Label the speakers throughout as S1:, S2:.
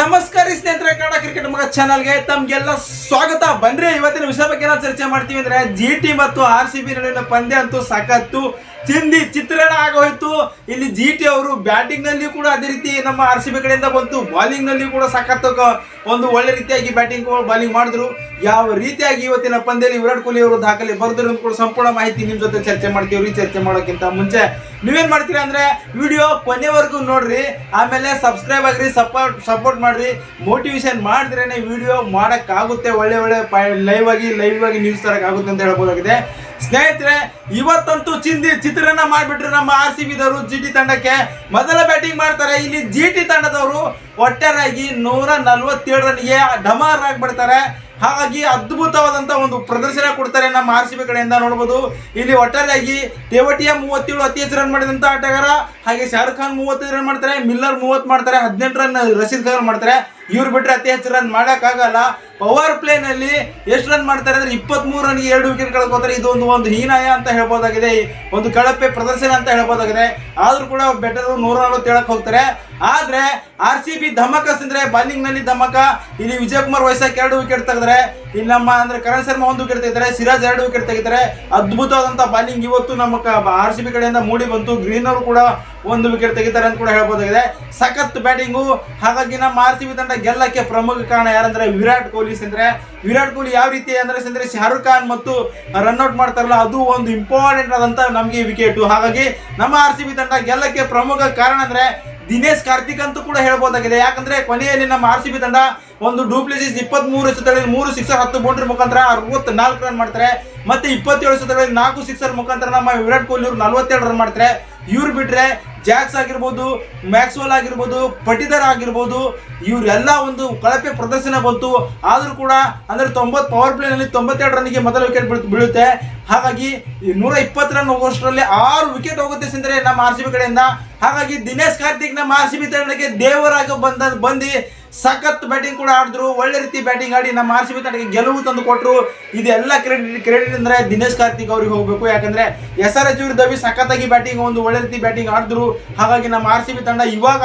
S1: ನಮಸ್ಕಾರ ಸ್ನೇಹಿತರೆ, ಕನ್ನಡ ಕ್ರಿಕೆಟ್ ಮಗ ಚಾನಲ್ಗೆ ತಮ್ಗೆಲ್ಲ ಸ್ವಾಗತ. ಬನ್ರಿ, ಇವತ್ತಿನ ವಿಷಯ ಬಗ್ಗೆ ನಾವು ಚರ್ಚೆ ಮಾಡ್ತೀವಿ ಅಂದ್ರೆ ಜಿ ಟಿ ಮತ್ತು ಆರ್ ಸಿ ಬಿ ನಡುವಿನ ಪಂದ್ಯ ಅಂತೂ ಸಾಕತ್ತು. ಚಿಂದಿ ಚಿತ್ರಣ ಆಗೋಯ್ತು ಇಲ್ಲಿ ಜಿ ಟಿ ಅವರು ಬ್ಯಾಟಿಂಗ್ನಲ್ಲಿ ಕೂಡ ಅದೇ ರೀತಿ ನಮ್ಮ ಆರ್ ಸಿ ಬಿ ಕಡೆಯಿಂದ ಬಂತು. ಬಾಲಿಂಗ್ನಲ್ಲಿ ಕೂಡ ಸಖತ್ ಒಂದು ಒಳ್ಳೆ ರೀತಿಯಾಗಿ ಬ್ಯಾಟಿಂಗ್ ಬಾಲಿಂಗ್ ಮಾಡಿದ್ರು. ಯಾವ ರೀತಿಯಾಗಿ ಇವತ್ತಿನ ಪಂದ್ಯದಲ್ಲಿ ವಿರಾಟ್ ಕೊಹ್ಲಿ ಅವರು ದಾಖಲೆ ಬರೆದ್ರು ಅಂತ ಕೂಡ ಸಂಪೂರ್ಣ ಮಾಹಿತಿ ನಿಮ್ ಜೊತೆ ಚರ್ಚೆ ಮಾಡ್ತೀವಿ. ಚರ್ಚೆ ಮಾಡೋಕ್ಕಿಂತ ಮುಂಚೆ ನೀವೇನ್ ಮಾಡ್ತೀರಾ ಅಂದ್ರೆ ವಿಡಿಯೋ ಕೊನೆವರೆಗೂ ನೋಡ್ರಿ. ಆಮೇಲೆ ಸಬ್ಸ್ಕ್ರೈಬ್ ಆಗ್ರಿ ಸಪೋರ್ಟ್ ಸಪೋರ್ಟ್ ಮಾಡ್ರಿ. ಮೋಟಿವೇಶನ್ ಮಾಡಿದ್ರೇನೆ ವಿಡಿಯೋ ಮಾಡಕ್ಕಾಗುತ್ತೆ. ಒಳ್ಳೆ ಒಳ್ಳೆ ಲೈವ್ ಆಗಿ ಲೈವ್ ಆಗಿ ನ್ಯೂಸ್ ತರಕ್ಕಾಗುತ್ತೆ ಅಂತ ಹೇಳ್ಬೋದಾಗಿದೆ. ಸ್ನೇಹಿತರೆ, ಇವತ್ತಂತೂ ಚಿಂದಿ ಚಿತ್ರನ ಮಾಡಿಬಿಟ್ರು ನಮ್ಮ ಆರ್ ಸಿ ಬಿದವರು ಜಿ ಟಿ ತಂಡಕ್ಕೆ. ಮೊದಲ ಬ್ಯಾಟಿಂಗ್ ಮಾಡ್ತಾರೆ, ಇಲ್ಲಿ ಜಿ ಟಿ ತಂಡದವರು ಒಟ್ಟಾರೆಯಾಗಿ ನೂರ ನಲ್ವತ್ತೇಳು ರನ್ಗೆ ಡಮಾರ್ ಆಗಿಬಿಡ್ತಾರೆ. ಹಾಗಾಗಿ ಅದ್ಭುತವಾದಂತ ಒಂದು ಪ್ರದರ್ಶನ ಕೊಡ್ತಾರೆ ನಮ್ಮ ಆರ್ ಸಿ ಬಿ ಕಡೆಯಿಂದ ನೋಡ್ಬೋದು. ಇಲ್ಲಿ ಒಟ್ಟಾರೆಯಾಗಿ ತೇವಟಿಯ ಮೂವತ್ತೇಳು ಅತಿ ಹೆಚ್ಚು ರನ್ ಮಾಡಿದಂತ ಆಟಗಾರ, ಹಾಗೆ ಶಾರುಖ್ ಖಾನ್ ಮೂವತ್ತೈದು ರನ್ ಮಾಡ್ತಾರೆ, ಮಿಲ್ಲರ್ ಮೂವತ್ತು ಮಾಡ್ತಾರೆ, ಹದಿನೆಂಟು ರನ್ ರಶೀದ್ ಖಾನ್ ಮಾಡ್ತಾರೆ. ಇವ್ರು ಬಿಟ್ಟರೆ ಅತಿ ಹೆಚ್ಚು ರನ್ ಮಾಡೋಕ್ಕಾಗಲ್ಲ. ಪವರ್ ಪ್ಲೇನಲ್ಲಿ ಎಷ್ಟು ರನ್ ಮಾಡ್ತಾರೆ ಅಂದರೆ ಇಪ್ಪತ್ಮೂರು ರನ್ಗೆ ಎರಡು ವಿಕೆಟ್ ಕಳ್ಕೋತಾರೆ ಇದು ಒಂದು ಒಂದು ಹೀನಾಯ ಅಂತ ಹೇಳ್ಬೋದಾಗಿದೆ. ಒಂದು ಕಳಪೆ ಪ್ರದರ್ಶನ ಅಂತ ಹೇಳ್ಬೋದಾಗಿದೆ. ಆದರೂ ಕೂಡ ಬೆಟರ್ ನೂರ ನಲವತ್ತೇಳಕ್ಕೆ ಹೋಗ್ತಾರೆ. ಆದ್ರೆ ಆರ್ ಸಿ ಬಿ ಧಮಕ ಅಂದ್ರೆ ಬಾಲಿಂಗ್ನಲ್ಲಿ ಧಮಕ. ಇಲ್ಲಿ ವಿಜಯ್ ಕುಮಾರ್ ವಯಸ್ಸಾಗಿ ಎರಡು ವಿಕೆಟ್ ತೆಗೆದ್ರೆ, ಇಲ್ಲಿ ನಮ್ಮ ಅಂದ್ರೆ ಕರಣ್ ಶರ್ಮಾ ಒಂದು ವಿಕೆಟ್ ತೆಗಿತಾರೆ ಸಿರಾಜ್ ಎರಡು ವಿಕೆಟ್ ತೆಗಿತಾರೆ ಅದ್ಭುತವಾದಂತಹ ಬಾಲಿಂಗ್ ಇವತ್ತು ನಮ್ಮ ಆರ್ ಸಿ ಬಿ ಕಡೆಯಿಂದ ಮೂಡಿ ಬಂತು. ಗ್ರೀನ್ ಅವರು ಕೂಡ ಒಂದು ವಿಕೆಟ್ ತೆಗಿತಾರೆ ಅಂತ ಕೂಡ ಹೇಳ್ಬೋದಾಗಿದೆ. ಸಖತ್ ಬ್ಯಾಟಿಂಗು. ಹಾಗಾಗಿ ನಮ್ಮ ಆರ್ ಸಿ ಬಿ ತಂಡ ಗೆಲ್ಲಕ್ಕೆ ಪ್ರಮುಖ ಕಾರಣ ಯಾರಂದ್ರೆ ವಿರಾಟ್ ಕೊಹ್ಲಿ ಅಂದ್ರೆ ವಿರಾಟ್ ಕೊಹ್ಲಿ ಯಾವ ರೀತಿ ಅಂದ್ರೆ ಸಿಂದ್ರೆ ಶಾರುಖ್ ಖಾನ್ ಮತ್ತು ರನ್ಔಟ್ ಮಾಡ್ತಾರಲ್ಲ, ಅದು ಒಂದು ಇಂಪಾರ್ಟೆಂಟ್ ಆದಂತ ನಮಗೆ ವಿಕೆಟ್. ಹಾಗಾಗಿ ನಮ್ಮ ಆರ್ ಸಿ ಬಿ ತಂಡ ಗೆಲ್ಲಕ್ಕೆ ಪ್ರಮುಖ ಕಾರಣ ಅಂದ್ರೆ ದಿನೇಶ್ ಕಾರ್ತಿಕ್ ಅಂತೂ ಕೂಡ ಹೇಳ್ಬೋದಾಗಿದೆ. ಯಾಕಂದ್ರೆ ಕೊನೆಯಲ್ಲಿ ನಮ್ಮ ಆರ್ ಸಿ ಬಿ ತಂಡ ಒಂದು ಡೂಪ್ಲಿಸಿಸ್ ಇಪ್ಪತ್ತ್ ಮೂರು ಎಸೆತಗಳಲ್ಲಿ ಮೂರು ಸಿಕ್ಸರ್ ಹತ್ತು ಬೌಂಡ್ರಿ ಮುಖಾಂತರ ಅರವತ್ನಾಲ್ಕು ರನ್ ಮಾಡ್ತಾರೆ. ಮತ್ತೆ ಇಪ್ಪತ್ತೇಳು ಎಸೆತಗಳಲ್ಲಿ ನಾಲ್ಕು ಸಿಕ್ಸರ್ ಮುಖಾಂತರ ನಮ್ಮ ವಿರಾಟ್ ಕೊಹ್ಲಿ ಅವರು ನಲವತ್ತೆರಡು ರನ್ ಮಾಡ್ತಾರೆ. ಇವ್ರು ಬಿಟ್ರೆ ಜಾಕ್ಸ್ ಆಗಿರ್ಬೋದು ಮ್ಯಾಕ್ಸ್ವೆಲ್ ಆಗಿರ್ಬೋದು ಪಟಿದರ್ ಆಗಿರ್ಬೋದು, ಇವರೆಲ್ಲ ಒಂದು ಕಳಪೆ ಪ್ರದರ್ಶನ ಬಂತು. ಆದರೂ ಕೂಡ ಅಂದ್ರೆ ತೊಂಬತ್ತು ಪವರ್ ಪ್ಲೇನಲ್ಲಿ ತೊಂಬತ್ತೆರಡು ರನ್ಗೆ ಮೊದಲ ವಿಕೆಟ್ ಬೀಳುತ್ತೆ. ಹಾಗಾಗಿ ನೂರ ಇಪ್ಪತ್ತು ರನ್ ಹೋಗೋಷ್ಟರಲ್ಲಿ ಆರು ವಿಕೆಟ್ ಹೋಗುತ್ತೆ ಸಂದರೆ ನಮ್ಮ ಆರ್ ಸಿ ಬಿ ಕಡೆಯಿಂದ. ಹಾಗಾಗಿ ದಿನೇಶ್ ಕಾರ್ತಿಕ್ ನಮ್ಮ ಆರ್ ಸಿ ಬಿ ತಂಡಕ್ಕೆ ದೇವರಾಗ ಬಂದ ಬಂದು ಸಖತ್ ಬ್ಯಾಟಿಂಗ್ ಕೂಡ ಆಡಿದ್ರು. ಒಳ್ಳೆ ರೀತಿ ಬ್ಯಾಟಿಂಗ್ ಆಡಿ ನಮ್ಮ ಆರ್ ಸಿ ಬಿ ತಂಡಕ್ಕೆ ಗೆಲುವು ತಂದು ಕೊಟ್ಟರು ಇದೆಲ್ಲ ಕ್ರೆಡಿಟ್ ಕ್ರೆಡಿಟ್ ಅಂದ್ರೆ ದಿನೇಶ್ ಕಾರ್ತಿಕ್ ಅವ್ರಿಗೆ ಹೋಗಬೇಕು. ಯಾಕಂದ್ರೆ ಎಸ್ ಆರ್ ಎಚ್ ವಿರುದ್ಧ ಸಖತ್ತಾಗಿ ಬ್ಯಾಟಿಂಗ್ ಒಂದು ಒಳ್ಳೆ ರೀತಿ ಬ್ಯಾಟಿಂಗ್ ಆಡಿದ್ರು. ಹಾಗಾಗಿ ನಮ್ಮ ಆರ್ ಸಿ ಬಿ ತಂಡ ಇವಾಗ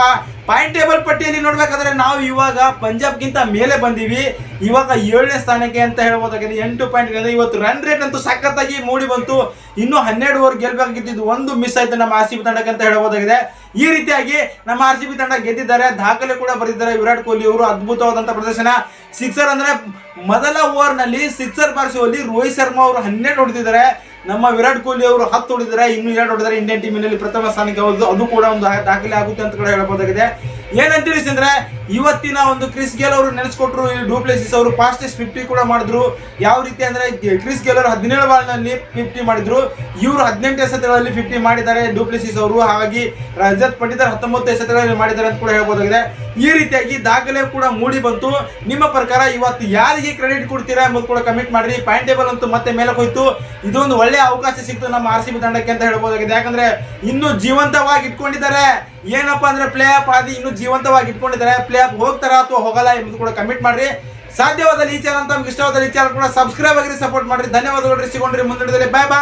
S1: ಪಾಯಿಂಟ್ ಟೇಬಲ್ ಪಟ್ಟಿಯಲ್ಲಿ ನೋಡಬೇಕಾದ್ರೆ ನಾವು ಇವಾಗ ಪಂಜಾಬ್ಗಿಂತ ಮೇಲೆ ಬಂದೀವಿ. ಇವಾಗ ಏಳನೇ ಸ್ಥಾನಕ್ಕೆ ಅಂತ ಹೇಳ್ಬೋದಾಗಿದೆ. ಎಂಟು ಪಾಯಿಂಟ್ ಇವತ್ತು ರನ್ ರೇಟ್ ಅಂತೂ ಸಖತ್ತಾಗಿ ಮೂಡಿ ಬಂತು. ಇನ್ನೂ ಹನ್ನೆರಡು ಓವರ್ ಗೆಲ್ಬೇಕಾಗಿದ್ದು ಒಂದು ಮಿಸ್ ಆಯ್ತು ನಮ್ಮ ಆರ್ ಸಿ ಬಿ ತಂಡಕ್ಕೆ ಅಂತ ಹೇಳ್ಬೋದಾಗಿದೆ. ಈ ರೀತಿಯಾಗಿ ನಮ್ಮ ಆರ್ ತಂಡ ಗೆದ್ದಿದ್ದಾರೆ. ದಾಖಲೆ ಕೂಡ ಬರೆದಿದ್ದಾರೆ ವಿರಾಟ್ ಕೊಹ್ಲಿ ಅವರು. ಅದ್ಭುತವಾದಂತಹ ಪ್ರದರ್ಶನ. ಸಿಕ್ಸರ್ ಅಂದ್ರೆ ಮೊದಲ ಓವರ್ನಲ್ಲಿ ಸಿಕ್ಸರ್ ಬಾರಿಸುವಲ್ಲಿ ರೋಹಿತ್ ಶರ್ಮಾ ಅವರು ಹನ್ನೆರಡು ಹೊಡೆದಿದ್ದಾರೆ. ನಮ್ಮ ವಿರಾಟ್ ಕೊಹ್ಲಿ ಅವರು ಹತ್ತು ಹೊಡೆದಿದ್ದಾರೆ. ಇನ್ನು ಎರಡು ಹೊಡೆದರೆ ಇಂಡಿಯನ್ ಟೀಮಿನಲ್ಲಿ ಪ್ರಥಮ ಸ್ಥಾನಕ್ಕೆ ಹೋದ್ರು ಅದು ಕೂಡ ಒಂದು ದಾಖಲೆ ಆಗುತ್ತೆ ಅಂತ ಕೂಡ ಹೇಳ್ಬೋದಾಗಿದೆ ಏನಂತೀರಿ ಅಂದ್ರೆ ಇವತ್ತಿನ ಒಂದು ಕ್ರಿಸ್ ಗೇಲ್ ಅವರು ನೆನೆಸ್ಕೊಟ್ರು ಡೂಪ್ಲೆಸಿಸ್ ಅವರು ಫಾಸ್ಟೆಸ್ಟ್ ಫಿಫ್ಟಿ ಕೂಡ ಮಾಡಿದ್ರು. ಯಾವ ರೀತಿ ಅಂದ್ರೆ, ಕ್ರಿಸ್ ಗೇಲ್ ಅವರು ಹದಿನೇಳು ಬಾಲ್ನಲ್ಲಿ ಫಿಫ್ಟಿ ಮಾಡಿದ್ರು. ಇವರು ಹದಿನೆಂಟು ಎಸೆತಗಳಲ್ಲಿ ಫಿಫ್ಟಿ ಮಾಡಿದ್ದಾರೆ ಡೂಪ್ಲೆಸಿಸ್ ಅವರು. ಹಾಗಾಗಿ ರಜತ್ ಪಟಿದಾರ್ ಹತ್ತೊಂಬತ್ತು ಎಸೆತಗಳಲ್ಲಿ ಮಾಡಿದ್ದಾರೆ ಅಂತ ಕೂಡ ಹೇಳ್ಬೋದಾಗಿದೆ. ಈ ರೀತಿಯಾಗಿ ದಾಖಲೆ ಕೂಡ ಮೂಡಿ ಬಂತು. ನಿಮ್ಮ ಪ್ರಕಾರ ಇವತ್ತು ಯಾರಿಗೆ ಕ್ರೆಡಿಟ್ ಕೊಡ್ತೀರಾ ಎಂಬುದು ಕೂಡ ಕಮೆಂಟ್ ಮಾಡಿ ಪಾಯಿಂಟ್ ಟೇಬಲ್ ಅಂತೂ ಮತ್ತೆ ಮೇಲೆ ಹೋಯ್ತು. ಇದೊಂದು ಒಳ್ಳೆಯ ಅವಕಾಶ ಸಿಕ್ತು ನಮ್ಮ ಆರ್ ಸಿ ತಂಡಕ್ಕೆ ಅಂತ ಹೇಳ್ಬೋದಾಗಿದೆ. ಯಾಕಂದ್ರೆ ಇನ್ನು ಜೀವಂತವಾಗಿ ಇಟ್ಕೊಂಡಿದ್ದಾರೆ ಏನಪ್ಪಾ ಅಂದ್ರೆ ಪ್ಲೇ ಆಫ್ ಆದಿ ಇನ್ನು ಜೀವಂತವಾಗಿ ಇಟ್ಕೊಂಡಿದ್ದಾರೆ ಪ್ಲೇ ಆಫ್ ಹೋಗ್ತಾರ ಅಥವಾ ಹೋಗಲ್ಲ ಎಂಬುದು ಕೂಡ ಕಮೆಂಟ್ ಮಾಡ್ರಿ. ಸಾಧ್ಯವಾದ ಈ ಚಾನಲ್ ತಮ್ಗೆ ಇಷ್ಟವಾದ ಈ ಚಾನಲ್ ಕೂಡ ಸಬ್ಸ್ಕ್ರೈಬ್ ಆಗಿರಿ ಸಪೋರ್ಟ್ ಮಾಡ್ರಿ. ಧನ್ಯವಾದಗಳು ಸಿಗೊಂಡ್ರಿ ಮುಂದಿನ ಬಾಯ್ ಬಾಯ್